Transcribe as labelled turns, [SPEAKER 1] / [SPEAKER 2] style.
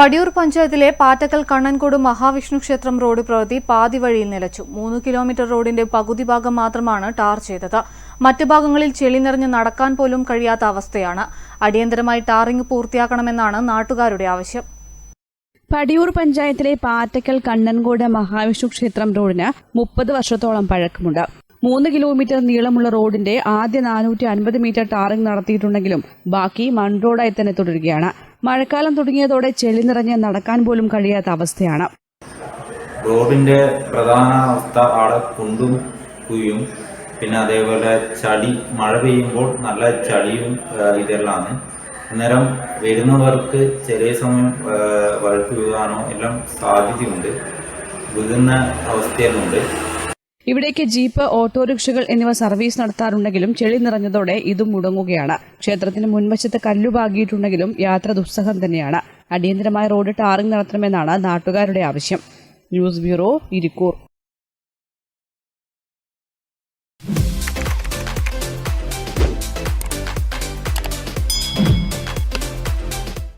[SPEAKER 1] പടിയൂർ പഞ്ചായത്തിലെ പാറ്റക്കൽ കണ്ണൻകോട് മഹാവിഷ്ണു ക്ഷേത്രം റോഡ് പ്രവൃത്തി പാതി വഴിയിൽ നിലച്ചു. മൂന്ന് കിലോമീറ്റർ റോഡിന്റെ പകുതി ഭാഗം മാത്രമാണ് ടാർ ചെയ്തത്. മറ്റു ഭാഗങ്ങളിൽ ചെളി നിറഞ്ഞ് നടക്കാൻ പോലും കഴിയാത്ത അവസ്ഥയാണ്. അടിയന്തരമായി ടാറിംഗ് പൂർത്തിയാക്കണമെന്നാണ് നാട്ടുകാരുടെ ആവശ്യം.
[SPEAKER 2] പടിയൂർ പഞ്ചായത്തിലെ പാറ്റക്കൽ കണ്ണൻകോട് മഹാവിഷ്ണു ക്ഷേത്രം റോഡിന് മുപ്പത് വർഷത്തോളം പഴക്കമുണ്ട്. മൂന്ന് കിലോമീറ്റർ നീളമുള്ള റോഡിന്റെ ആദ്യ നാനൂറ്റി അൻപത് മീറ്റർ ടാറിംഗ് നടത്തിയിട്ടുണ്ടെങ്കിലും ബാക്കി മൺ റോഡായി തന്നെ തുടരുകയാണ്. മഴക്കാലം തുടങ്ങിയതോടെ ചെളി നിറഞ്ഞ് നടക്കാൻ പോലും കഴിയാത്ത അവസ്ഥയാണ്.
[SPEAKER 3] റോഡിന്റെ പ്രധാന അവസ്ഥ അവിടെ കുണ്ടും കുയും പിന്നെ അതേപോലെ ചളി മഴ പെയ്യുമ്പോൾ നല്ല ചളിയും ഇതെല്ലാമാണ്. അന്നേരം വരുന്നവർക്ക് ചെറിയ സമയം വഴക്ക് വീഴാനോ എല്ലാം സാധ്യതയുണ്ട്. വീഴുന്ന അവസ്ഥയെല്ലുണ്ട്
[SPEAKER 2] ഇവിടേക്ക് ജീപ്പ് ഓട്ടോറിക്ഷകൾ എന്നിവ സർവീസ് നടത്താറുണ്ടെങ്കിലും ചെളി നിറഞ്ഞതോടെ ഇതും മുടങ്ങുകയാണ്. ക്ഷേത്രത്തിന് മുൻവശത്ത് കല്ലുപാകിയിട്ടുണ്ടെങ്കിലും യാത്ര ദുസ്സഹം തന്നെയാണ്. അടിയന്തരമായ റോഡ് ടാറിംഗ് നടത്തണമെന്നാണ് നാട്ടുകാരുടെ ആവശ്യം. News bureau Irikkur.